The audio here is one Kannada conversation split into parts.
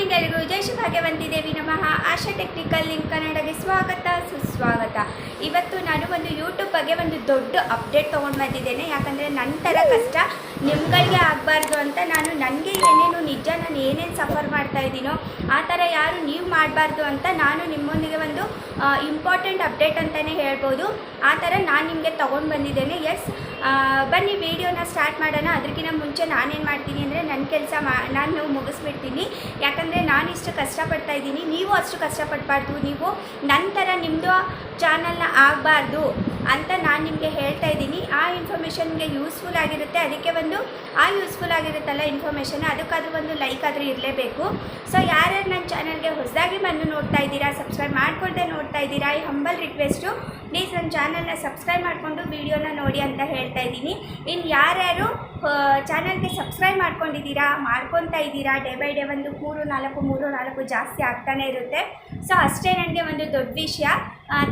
ಮಾರ್ನಿಂಗ್ ಜಯ ಶ್ರೀ ಭಾಗ್ಯವಂತಿ ದೇವಿ ನಮಃ. ಆಶಾ ಟೆಕ್ನಿಕಲ್ ಲಿಂಕ್ ಕನ್ನಡಗೆ ಸ್ವಾಗತ, ಸುಸ್ವಾಗತ. ಇವತ್ತು ನಾನು ಒಂದು ಯೂಟ್ಯೂಬ್ ಬಗ್ಗೆ ಒಂದು ದೊಡ್ಡ ಅಪ್ಡೇಟ್ ತೊಗೊಂಡು ಬಂದಿದ್ದೇನೆ. ಯಾಕಂದರೆ ನನ್ನ ಥರ ಕಷ್ಟ ನಿಮ್ಗಳಿಗೆ ಆಗಬಾರ್ದು ಅಂತ ನಾನು ನನಗೆ ಏನೇನು ನಿಜ, ನಾನು ಏನೇನು ಸಫರ್ ಮಾಡ್ತಾ ಇದ್ದೀನೋ ಆ ಥರ ಯಾರು ನೀವು ಮಾಡಬಾರ್ದು ಅಂತ ನಾನು ನಿಮ್ಮೊಂದಿಗೆ ಒಂದು ಇಂಪಾರ್ಟೆಂಟ್ ಅಪ್ಡೇಟ್ ಅಂತಲೇ ಹೇಳ್ಬೋದು. ಆ ಥರ ನಾನು ನಿಮಗೆ ತೊಗೊಂಡು ಬಂದಿದ್ದೇನೆ. ಎಸ್ ಬನ್ನಿ, ವಿಡಿಯೋನ ಸ್ಟಾರ್ಟ್ ಮಾಡೋಣ. ಅದಕ್ಕಿಂತ ಮುಂಚೆ ನಾನೇನು ಮಾಡ್ತೀನಿ ಅಂದರೆ ನನ್ನ ಕೆಲಸ ಮಾ, ನಾನು ಮುಗಿಸ್ಬಿಡ್ತೀನಿ. ಯಾಕಂದರೆ ನಾನು ಇಷ್ಟು ಕಷ್ಟಪಡ್ತಾ ಇದ್ದೀನಿ. ನೀವು ಅಷ್ಟು ಕಷ್ಟಪಡಬಾರ್ದು. ನೀವು ನಂತರ ನಿಮ್ಮದು ಚಾನಲ್ನ ಆಗಬಾರ್ದು ಅಂತ ನಾನು ನಿಮಗೆ ಹೇಳ್ತಾ ಇದ್ದೀನಿ. ಆ ಇನ್ಫಾರ್ಮೇಷನ್ಗೆ ಯೂಸ್ಫುಲ್ ಆಗಿರುತ್ತೆ. ಅದಕ್ಕೆ ಒಂದು ಯೂಸ್ಫುಲ್ ಆಗಿರುತ್ತಲ್ಲ ಇನ್ಫಾರ್ಮೇಷನ್ ಅದಕ್ಕಾದರೂ ಒಂದು ಲೈಕ್ ಆದರೂ ಇರಲೇಬೇಕು. ಸೊ ಯಾರ್ಯಾರು ನನ್ನ ಚಾನಲ್ಗೆ ಹೊಸದಾಗಿ ಬಂದು ನೋಡ್ತಾ ಇದ್ದೀರಾ ಸಬ್ಸ್ಕ್ರೈಬ್ ಮಾಡ್ಕೊಳ್ದೆ ನೋಡ್ತಾ ಇದ್ದೀರಾ, ಈ ಹಂಬಲ್ ರಿಕ್ವೆಸ್ಟು ಪ್ಲೀಸ್ ನನ್ನ ಚಾನಲ್ನ ಸಬ್ಸ್ಕ್ರೈಬ್ ಮಾಡಿಕೊಂಡು ವೀಡಿಯೋನ ನೋಡಿ ಅಂತ ಹೇಳ್ತಾ ಇದ್ದೀನಿ. ಇನ್ನು ಯಾರ್ಯಾರು ಚಾನಲ್ಗೆ ಸಬ್ಸ್ಕ್ರೈಬ್ ಮಾಡ್ಕೊಂಡಿದ್ದೀರಾ, ಮಾಡ್ಕೊತಾ ಇದ್ದೀರಾ ಡೇ ಬೈ ಡೇ ಒಂದು ಮೂರು ನಾಲ್ಕು ಮೂರು ನಾಲ್ಕು ಜಾಸ್ತಿ ಆಗ್ತಾನೆ ಇರುತ್ತೆ. ಸೊ ಅಷ್ಟೇ ನನಗೆ ಒಂದು ದೊಡ್ಡ ವಿಷಯ.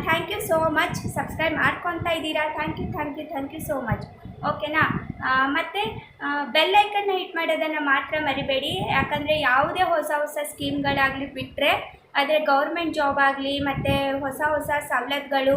Thank you so much subscribe ಮಾಡ್ಕೊತಾ ಇದ್ದೀರಾ? Thank you thank you thank you so much ಓಕೆನಾ ಮತ್ತು ಬೆಲ್ ಐಕನ್ನ ಹಿಟ್ ಮಾಡೋದನ್ನು ಮಾತ್ರ ಮರಿಬೇಡಿ. ಯಾಕಂದರೆ ಯಾವುದೇ ಹೊಸ ಹೊಸ ಸ್ಕೀಮ್ಗಳಾಗಲಿ ಬಿಟ್ಟರೆ ಆದರೆ ಗೌರ್ಮೆಂಟ್ ಜಾಬ್ ಆಗಲಿ ಮತ್ತು ಹೊಸ ಹೊಸ ಸವಲತ್ತುಗಳು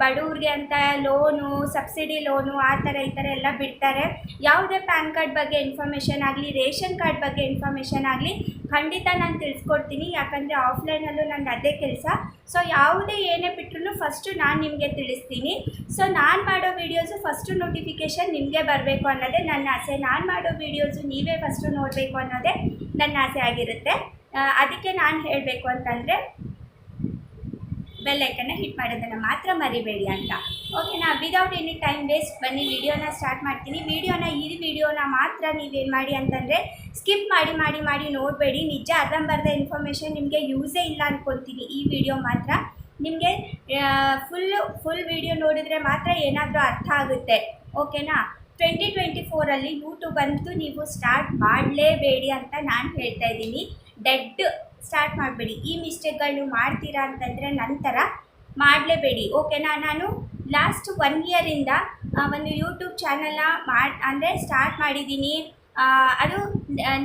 ಬಡವ್ರಿಗೆ ಅಂತ ಲೋನು, ಸಬ್ಸಿಡಿ ಲೋನು ಆ ಥರ ಈ ಥರ ಎಲ್ಲ ಬಿಡ್ತಾರೆ. ಯಾವುದೇ ಪ್ಯಾನ್ ಕಾರ್ಡ್ ಬಗ್ಗೆ ಇನ್ಫಾರ್ಮೇಷನ್ ಆಗಲಿ, ರೇಷನ್ ಕಾರ್ಡ್ ಬಗ್ಗೆ ಇನ್ಫಾರ್ಮೇಷನ್ ಆಗಲಿ ಖಂಡಿತ ನಾನು ತಿಳಿಸ್ಕೊಡ್ತೀನಿ. ಯಾಕಂದರೆ ಆಫ್ಲೈನಲ್ಲೂ ನನ್ನ ಅದೇ ಕೆಲಸ. ಸೊ ಯಾವುದೇ ಏನೇ ಬಿಟ್ಟರು ಫಸ್ಟು ನಾನು ನಿಮಗೆ ತಿಳಿಸ್ತೀನಿ. ಸೊ ನಾನು ಮಾಡೋ ವೀಡಿಯೋಸು ಫಸ್ಟು ನೋಟಿಫಿಕೇಷನ್ ನಿಮಗೆ ಬರಬೇಕು ಅನ್ನೋದೇ ನನ್ನ ಆಸೆ. ನಾನು ಮಾಡೋ ವೀಡಿಯೋಸು ನೀವೇ ಫಸ್ಟು ನೋಡಬೇಕು ಅನ್ನೋದೇ ನನ್ನ ಆಸೆ ಆಗಿರುತ್ತೆ. ಅದಕ್ಕೆ ನಾನು ಹೇಳಬೇಕು ಅಂತಂದರೆ ಬೆಲ್ಲೈಕನ್ನ ಹಿಟ್ ಮಾಡೋದನ್ನು ಮಾತ್ರ ಮರಿಬೇಡಿ ಅಂತ. ಓಕೆನಾ ವಿದೌಟ್ ಎನಿ ಟೈಮ್ ವೇಸ್ಟ್ ಬನ್ನಿ, ವಿಡಿಯೋನ ಸ್ಟಾರ್ಟ್ ಮಾಡ್ತೀನಿ. ವಿಡಿಯೋನ, ಈ ವಿಡಿಯೋನ ಮಾತ್ರ ನೀವೇನು ಮಾಡಿ ಅಂತಂದರೆ ಸ್ಕಿಪ್ ಮಾಡಿ ಮಾಡಿ ಮಾಡಿ ನೋಡಬೇಡಿ. ನಿಜ ಅರ್ಧಂಬರ್ಧ ಇನ್ಫಾರ್ಮೇಷನ್ ನಿಮಗೆ ಯೂಸೇ ಇಲ್ಲ ಅಂದ್ಕೊಳ್ತೀನಿ ಈ ವಿಡಿಯೋ ಮಾತ್ರ ನಿಮಗೆ ಫುಲ್ಲು ಫುಲ್ ವಿಡಿಯೋ ನೋಡಿದರೆ ಮಾತ್ರ ಏನಾದರೂ ಅರ್ಥ ಆಗುತ್ತೆ. ಓಕೆನಾ ಟ್ವೆಂಟಿ ಟ್ವೆಂಟಿ ಫೋರಲ್ಲಿ ಯೂಟ್ಯೂಬ್ ಅಂತೂ ನೀವು ಸ್ಟಾರ್ಟ್ ಮಾಡಲೇಬೇಡಿ ಅಂತ ನಾನು ಹೇಳ್ತಾ ಇದ್ದೀನಿ. ಡೆಡ್ ಸ್ಟಾರ್ಟ್ ಮಾಡಬೇಡಿ. ಈ ಮಿಸ್ಟೇಕ್ಗಳು ನೀವು ಮಾಡ್ತೀರಾ ಅಂತಂದರೆ ನಂತರ ಮಾಡಲೇಬೇಡಿ. ಓಕೆನಾ ನಾನು ಲಾಸ್ಟ್ ಒನ್ ಇಯರಿಂದ ಒಂದು ಯೂಟ್ಯೂಬ್ ಚಾನಲ್ನ ಮಾಡಿ ಅಂದರೆ ಸ್ಟಾರ್ಟ್ ಮಾಡಿದ್ದೀನಿ. ಅದು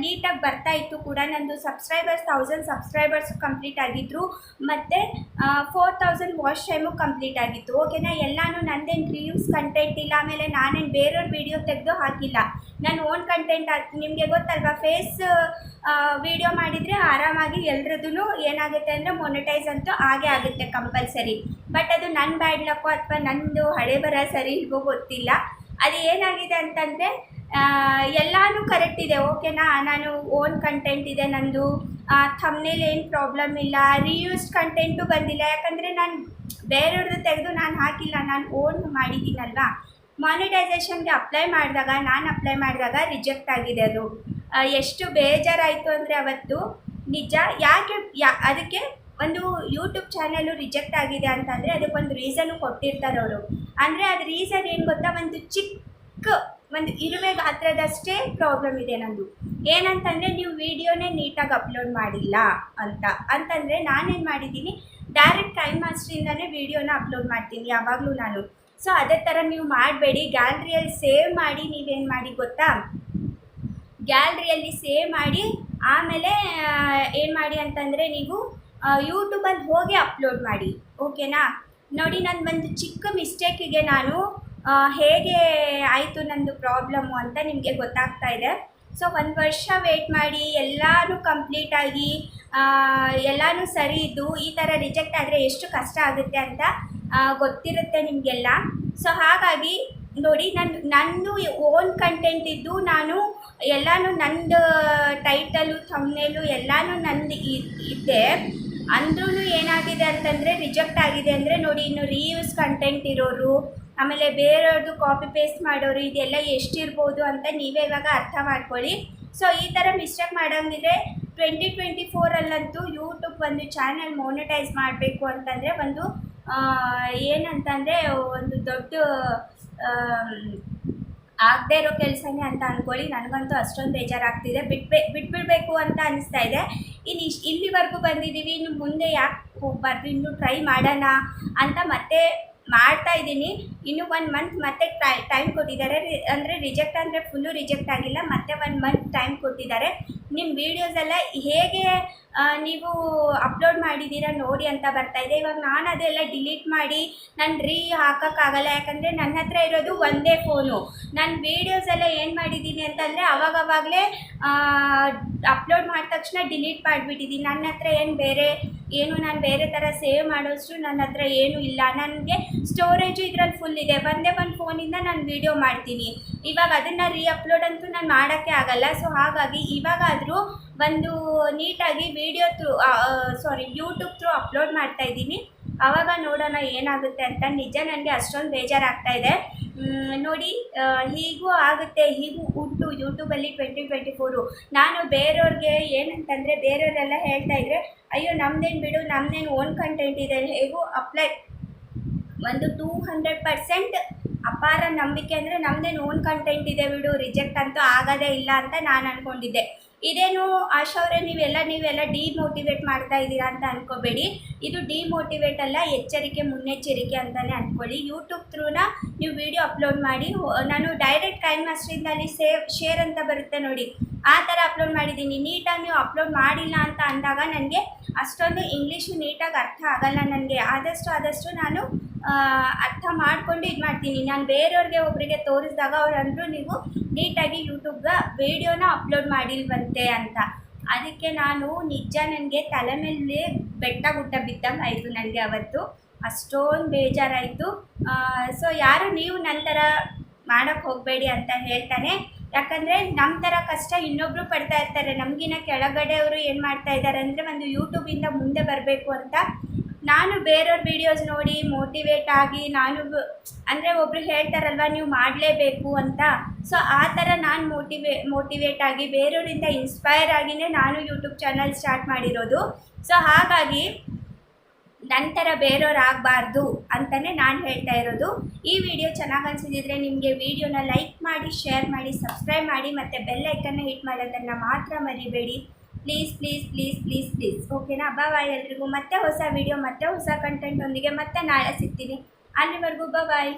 ನೀಟಾಗಿ ಬರ್ತಾ ಇತ್ತು ಕೂಡ. ನಂದು ಸಬ್ಸ್ಕ್ರೈಬರ್ಸ್ ತೌಸಂಡ್ ಸಬ್ಸ್ಕ್ರೈಬರ್ಸ್ ಕಂಪ್ಲೀಟ್ ಆಗಿದ್ದರು ಮತ್ತು four thousand watch time complete ಆಗಿತ್ತು. ಓಕೆನಾ ಎಲ್ಲನೂ ನಂದೇನು ರಿವ್ಯೂಸ್ ಕಂಟೆಂಟ್ ಇಲ್ಲ. ಆಮೇಲೆ ನಾನೇನು ಬೇರೆಯವ್ರ ವಿಡಿಯೋ ತೆಗೆದು ಹಾಕಿಲ್ಲ. ನಾನು ಓನ್ ಕಂಟೆಂಟ್ ಹಾಕಿ, ನಿಮಗೆ ಗೊತ್ತಲ್ವಾ ಫೇಸ್ ವಿಡಿಯೋ ಮಾಡಿದರೆ ಆರಾಮಾಗಿ ಎಲ್ರದ್ದು ಏನಾಗುತ್ತೆ ಅಂದರೆ ಮೊನಿಟೈಸ್ ಅಂತೂ ಆಗೇ ಆಗುತ್ತೆ ಕಂಪಲ್ಸರಿ ಬಟ್ ಅದು ನನ್ನ ಬ್ಯಾಡ್ ಲಕ್ಕೋ ಅಥವಾ ನಂದು ಹಳೆ ಬರ ಸರಿ ಇಲ್ವೋ ಗೊತ್ತಿಲ್ಲ. ಅದು ಏನಾಗಿದೆ ಅಂತಂದರೆ ಎಲ್ಲನೂ ಕರೆಕ್ಟ್ ಇದೆ ಓಕೆನಾ ನಾನು ಓನ್ ಕಂಟೆಂಟ್ ಇದೆ, ನಂದು ಥಮ್ನೇಲ್ ಏನು ಪ್ರಾಬ್ಲಮ್ ಇಲ್ಲ ರಿಯೂಸ್ಡ್ ಕಂಟೆಂಟು ಬಂದಿಲ್ಲ. ಯಾಕಂದರೆ ನಾನು ಬೇರೆಯವ್ರದ್ದು ತೆಗೆದು ನಾನು ಹಾಕಿಲ್ಲ, ನಾನು ಓನ್ ಮಾಡಿದ್ದೀನಲ್ವಾ? ಮಾನಿಟೈಸೇಷನ್ಗೆ ಅಪ್ಲೈ ಮಾಡಿದಾಗ, ನಾನು ಅಪ್ಲೈ ಮಾಡಿದಾಗ ರಿಜೆಕ್ಟ್ ಆಗಿದೆ ಅದು. ಎಷ್ಟು ಬೇಜಾರಾಯಿತು ಅಂದರೆ ಅವತ್ತು ನಿಜ, ಯಾಕೆ, ಯಾ, ಅದಕ್ಕೆ ಒಂದು ಯೂಟ್ಯೂಬ್ ಚಾನಲು ರಿಜೆಕ್ಟ್ ಆಗಿದೆ ಅಂತಂದರೆ ಅದಕ್ಕೊಂದು ರೀಸನು ಕೊಟ್ಟಿರ್ತಾರೆ ಅವರು ಅಂದರೆ ಅದು ರೀಸನ್ ಏನು ಗೊತ್ತಾ? ಒಂದು ಚಿಕ್ಕ ಒಂದು ಇರುವೆ ಗಾತ್ರದಷ್ಟೇ ಪ್ರಾಬ್ಲಮ್ ಇದೆ ನಂದು. ಏನಂತಂದರೆ ನೀವು ವಿಡಿಯೋನೇ ನೀಟಾಗಿ ಅಪ್ಲೋಡ್ ಮಾಡಿಲ್ಲ ಅಂತ. ಅಂತಂದರೆ ನಾನೇನು ಮಾಡಿದ್ದೀನಿ? ಡೈರೆಕ್ಟ್ ಟೈಮ್ ಮಾಸ್ಟ್ರಿಂದನೇ ವಿಡಿಯೋನ ಅಪ್ಲೋಡ್ ಮಾಡ್ತೀನಿ ಯಾವಾಗಲೂ ನಾನು. ಸೊ ಅದೇ ಥರ ನೀವು ಮಾಡಬೇಡಿ. ಗ್ಯಾಲ್ರಿಯಲ್ಲಿ ಸೇವ್ ಮಾಡಿ ನೀವೇನು ಮಾಡಿ ಗೊತ್ತಾ? ಗ್ಯಾಲ್ರಿಯಲ್ಲಿ ಸೇವ್ ಮಾಡಿ, ಆಮೇಲೆ ಏನು ಮಾಡಿ ಅಂತಂದರೆ ನೀವು ಯೂಟ್ಯೂಬಲ್ಲಿ ಹೋಗಿ ಅಪ್ಲೋಡ್ ಮಾಡಿ. ಓಕೆನಾ ನೋಡಿ ನನ್ನ ಒಂದು ಚಿಕ್ಕ ಮಿಸ್ಟೇಕಿಗೆ ನಾನು ಹೇಗೆ ಆಯಿತು ನಂದು ಪ್ರಾಬ್ಲಮ್ಮು ಅಂತ ನಿಮಗೆ ಗೊತ್ತಾಗ್ತಾ ಇದೆ. ಸೊ ಒಂದು ವರ್ಷ ವೇಟ್ ಮಾಡಿ, ಎಲ್ಲನೂ ಕಂಪ್ಲೀಟಾಗಿ ಎಲ್ಲನೂ ಸರಿ ಇದ್ದು, ಈ ಥರ ರಿಜೆಕ್ಟ್ ಆದರೆ ಎಷ್ಟು ಕಷ್ಟ ಆಗುತ್ತೆ ಅಂತ ಗೊತ್ತಿರುತ್ತೆ ನಿಮಗೆಲ್ಲ. ಸೊ ಹಾಗಾಗಿ ನೋಡಿ ನನ್ನ ನಂದು ಓನ್ ಕಂಟೆಂಟ್ ಇದ್ದು, ನಾನು ಎಲ್ಲನೂ ನಂದು ಟೈಟಲು ಥಮ್ನೇಲು ಎಲ್ಲನೂ ನಂದು ಇದ್ದೆ. ಇದೆ ಅಂದ್ರೂ ಏನಾಗಿದೆ ಅಂತಂದರೆ ರಿಜೆಕ್ಟ್ ಆಗಿದೆ ಅಂದರೆ ನೋಡಿ, ಇನ್ನು ರೀಯೂಸ್ ಕಂಟೆಂಟ್ ಇರೋರು ಆಮೇಲೆ ಬೇರೆಯವ್ರದ್ದು ಕಾಪಿ ಪೇಸ್ಟ್ ಮಾಡೋರು ಇದೆಲ್ಲ ಎಷ್ಟಿರ್ಬೋದು ಅಂತ ನೀವೇ ಇವಾಗ ಅರ್ಥ ಮಾಡ್ಕೊಳ್ಳಿ. ಸೊ ಈ ಥರ ಮಿಸ್ಟೇಕ್ ಮಾಡೋಂಗಿದ್ರೆ ಟ್ವೆಂಟಿ ಟ್ವೆಂಟಿ ಫೋರಲ್ಲಂತೂ ಯೂಟ್ಯೂಬ್ ಒಂದು ಚಾನಲ್ ಮೋನಿಟೈಸ್ ಮಾಡಬೇಕು ಅಂತಂದರೆ ಒಂದು ಏನಂತಂದರೆ ಒಂದು ದೊಡ್ಡ ಆಗದೇ ಇರೋ ಕೆಲಸನೇ ಅಂತ ಅಂದ್ಕೊಳ್ಳಿ ನನಗಂತೂ ಅಷ್ಟೊಂದು ಬೇಜಾರಾಗ್ತಿದೆ. ಬಿಟ್ಬೇ, ಬಿಟ್ಬಿಡಬೇಕು ಅಂತ ಅನಿಸ್ತಾ ಇದೆ. ಇನ್ನು ಇಶ್ ಇಲ್ಲಿವರೆಗೂ ಬಂದಿದ್ದೀವಿ. ಇನ್ನು ಮುಂದೆ ಯಾಕೆ ಹೋಗ್ಬಾರ್ದು ಇನ್ನೂ ಟ್ರೈ ಮಾಡೋಣ ಅಂತ ಮತ್ತೆ ಮಾಡ್ತಾ ಇದ್ದೀನಿ. ಇನ್ನು ಒನ್ ಮಂತ್ ಮತ್ತೆ ಟೈಮ್ ಕೊಟ್ಟಿದ್ದಾರೆ. ಅಂದರೆ ರಿಜೆಕ್ಟ್ ಅಂದರೆ ಫುಲ್ಲು ರಿಜೆಕ್ಟ್ ಆಗಿಲ್ಲ. ಮತ್ತೆ ಒನ್ ಮಂತ್ ಟೈಮ್ ಕೊಟ್ಟಿದ್ದಾರೆ. ನಿಮ್ಮ ವೀಡಿಯೋಸ್ ಎಲ್ಲ ಹೇಗೆ ನೀವು ಅಪ್ಲೋಡ್ ಮಾಡಿದ್ದೀರಾ ನೋಡಿ ಅಂತ ಬರ್ತಾ ಇದೆ. ಇವಾಗ ನಾನು ಅದೆಲ್ಲ ಡಿಲೀಟ್ ಮಾಡಿ ನಾನು ರೀ ಹಾಕೋಕ್ಕಾಗಲ್ಲ. ಯಾಕಂದರೆ ನನ್ನ ಹತ್ರ ಇರೋದು ಒಂದೇ ಫೋನು ನಾನು ವೀಡಿಯೋಸ್ ಎಲ್ಲ ಏನು ಮಾಡಿದ್ದೀನಿ ಅಂತಂದರೆ ಅವಾಗವಾಗಲೇ ಅಪ್ಲೋಡ್ ಮಾಡಿದ ತಕ್ಷಣ ಡಿಲೀಟ್ ಮಾಡಿಬಿಟ್ಟಿದ್ದೀನಿ. ನನ್ನ ಹತ್ರ ಏನು ಬೇರೆ ಏನು ನಾನು ಬೇರೆ ಥರ ಸೇವ್ ಮಾಡೋಷ್ಟು ನನ್ನ ಹತ್ರ ಏನೂ ಇಲ್ಲ. ನನಗೆ ಸ್ಟೋರೇಜು ಇದ್ರಲ್ಲಿ ಫುಲ್ ಇದೆ. ಒಂದೇ ಒಂದು ಫೋನಿಂದ ನಾನು ವೀಡಿಯೋ ಮಾಡ್ತೀನಿ. ಇವಾಗ ಅದನ್ನು ರೀ ಅಪ್ಲೋಡ್ ಅಂತೂ ನಾನು ಮಾಡೋಕ್ಕೆ ಆಗಲ್ಲ. ಸೊ ಹಾಗಾಗಿ ಇವಾಗಾದರೂ ಒಂದು ನೀಟಾಗಿ video through sorry YouTube through upload ಮಾಡ್ತಾ ಇದ್ದೀನಿ. ಆವಾಗ ನೋಡೋಣ ಏನಾಗುತ್ತೆ ಅಂತ. ನಿಜ ನನಗೆ ಅಷ್ಟೊಂದು ಬೇಜಾರಾಗ್ತಾ ಇದೆ. ನೋಡಿ ಹೀಗೂ ಆಗುತ್ತೆ. ಹೀಗೂ ಉಂಟು ಯೂಟ್ಯೂಬಲ್ಲಿ ಟ್ವೆಂಟಿ ಟ್ವೆಂಟಿ ಫೋರು ನಾನು ಬೇರೆಯವ್ರಿಗೆ ಏನಂತಂದರೆ ಬೇರೆಯವರೆಲ್ಲ ಹೇಳ್ತಾ ಇದ್ರೆ ಅಯ್ಯೋ, ನಮ್ದೇನು ಬಿಡು, ನಮ್ದೇನು ಓನ್ ಕಂಟೆಂಟ್ ಇದೆ ಹೇಗೂ ಅಪ್ಲೈ ಒಂದು ಟೂ ಹಂಡ್ರೆಡ್ ಪರ್ಸೆಂಟ್ ಅಪಾರ ನಂಬಿಕೆ ಅಂದರೆ ನಮ್ದೇನು ಓನ್ ಕಂಟೆಂಟ್ ಇದೆ ಬಿಡು ರಿಜೆಕ್ಟ್ ಅಂತೂ ಆಗೋದೇ ಇಲ್ಲ ಅಂತ ನಾನು ಅಂದ್ಕೊಂಡಿದ್ದೆ ಇದೇನು ಆಶಾ ಅವರೇ, ನೀವೆಲ್ಲ ನೀವೆಲ್ಲ ಡಿಮೋಟಿವೇಟ್ ಮಾಡ್ತಾ ಇದ್ದೀರಾ ಅಂತ ಅನ್ಕೋಬೇಡಿ. ಇದು ಡಿಮೋಟಿವೇಟ್ ಅಲ್ಲ, ಎಚ್ಚರಿಕೆ, ಮುನ್ನೆಚ್ಚರಿಕೆ ಅಂತಲೇ ಅಂದ್ಕೊಳ್ಳಿ ಯೂಟ್ಯೂಬ್ ಥ್ರೂನ ನೀವು ವಿಡಿಯೋ ಅಪ್ಲೋಡ್ ಮಾಡಿ. ನಾನು ಡೈರೆಕ್ಟ್ ಕೈನ್ ಮಾಸ್ಟ್ರಿಂದಲ್ಲಿ ಸೇವ್ ಶೇರ್ ಅಂತ ಬರುತ್ತೆ ನೋಡಿ. ಆ ಥರ ಅಪ್ಲೋಡ್ ಮಾಡಿದ್ದೀನಿ. ನೀಟಾಗಿ ನೀವು ಅಪ್ಲೋಡ್ ಮಾಡಿಲ್ಲ ಅಂತ ಅಂದಾಗ ನನಗೆ ಅಷ್ಟೊಂದು ಇಂಗ್ಲೀಷು ನೀಟಾಗಿ ಅರ್ಥ ಆಗಲ್ಲ ನನಗೆ. ಆದಷ್ಟು ಆದಷ್ಟು ನಾನು ಅರ್ಥ ಮಾಡಿಕೊಂಡು ಇದು ಮಾಡ್ತೀನಿ ನಾನು ಬೇರೆಯವ್ರಿಗೆ ಒಬ್ಬರಿಗೆ ತೋರಿಸಿದಾಗ ಅವ್ರು ನೀವು ನೀಟಾಗಿ ಯೂಟ್ಯೂಬ್ಗೆ ವೀಡಿಯೋನ ಅಪ್ಲೋಡ್ ಮಾಡಿಲ್ವಂತೆ ಅಂತ. ಅದಕ್ಕೆ ನಾನು ನಿಜ ನನಗೆ ತಲೆ ಮೇಲೆ ಬೆಟ್ಟ ಗುಡ್ಡ ಬಿದ್ದಂಗೆ ಆಯಿತು ನನಗೆ ಅವತ್ತು. ಅಷ್ಟೊಂದು ಬೇಜಾರಾಯಿತು. ಸೊ ಯಾರು ನೀವು ನನ್ನ ಥರ ಮಾಡೋಕ್ಕೆ ಹೋಗಬೇಡಿ ಅಂತ ಹೇಳ್ತಾನೆ ಯಾಕಂದರೆ ನಮ್ಮ ಥರ ಕಷ್ಟ ಇನ್ನೊಬ್ಬರು ಪಡ್ತಾ ಇರ್ತಾರೆ. ನಮಗಿನ್ನ ಕೆಳಗಡೆಯವರು ಏನು ಮಾಡ್ತಾ ಇದ್ದಾರೆ ಅಂದರೆ ಒಂದು ಯೂಟ್ಯೂಬಿಂದ ಮುಂದೆ ಬರಬೇಕು ಅಂತ ನಾನು ಬೇರೆಯವ್ರ ವೀಡಿಯೋಸ್ ನೋಡಿ ಮೋಟಿವೇಟ್ ಆಗಿ ನಾನು ಅಂದರೆ ಒಬ್ರು ಹೇಳ್ತಾರಲ್ವ, ನೀವು ಮಾಡಲೇಬೇಕು ಅಂತ. ಸೊ ಆ ಥರ ನಾನು ಮೋಟಿವೇ ಮೋಟಿವೇಟ್ ಆಗಿ ಬೇರೆಯವರಿಂದ ಇನ್ಸ್ಪೈರ್ ಆಗಿನೇ ನಾನು ಯೂಟ್ಯೂಬ್ ಚಾನಲ್ ಸ್ಟಾರ್ಟ್ ಮಾಡಿರೋದು. ಸೊ ಹಾಗಾಗಿ ನನ್ನ ಥರ ಬೇರೆಯವ್ರು ಆಗಬಾರ್ದು ಅಂತಲೇ ನಾನು ಹೇಳ್ತಾ ಇರೋದು. ಈ ವಿಡಿಯೋ ಚೆನ್ನಾಗಿ ಅನಿಸಿದ್ರೆ ನಿಮಗೆ ವಿಡಿಯೋನ ಲೈಕ್ ಮಾಡಿ ಶೇರ್ ಮಾಡಿ ಸಬ್ಸ್ಕ್ರೈಬ್ ಮಾಡಿ, ಮತ್ತು ಬೆಲ್ ಐಕನ್ನ ಹಿಟ್ ಮಾಡೋದನ್ನು ಮಾತ್ರ ಮರಿಬೇಡಿ. Please please please please please ಓಕೆನಾ ಬಾಯ್ ಎಲ್ರಿಗೂ. ಮತ್ತೆ ಹೊಸ ವಿಡಿಯೋ ಮತ್ತೆ ಹೊಸ ಕಂಟೆಂಟ್ ಒಂದಿಗೆ ಮತ್ತೆ ನಾಳೆ ಸಿಗ್ತೀನಿ. ಅಲ್ಲಿವರೆಗೂ ಬಾಯ್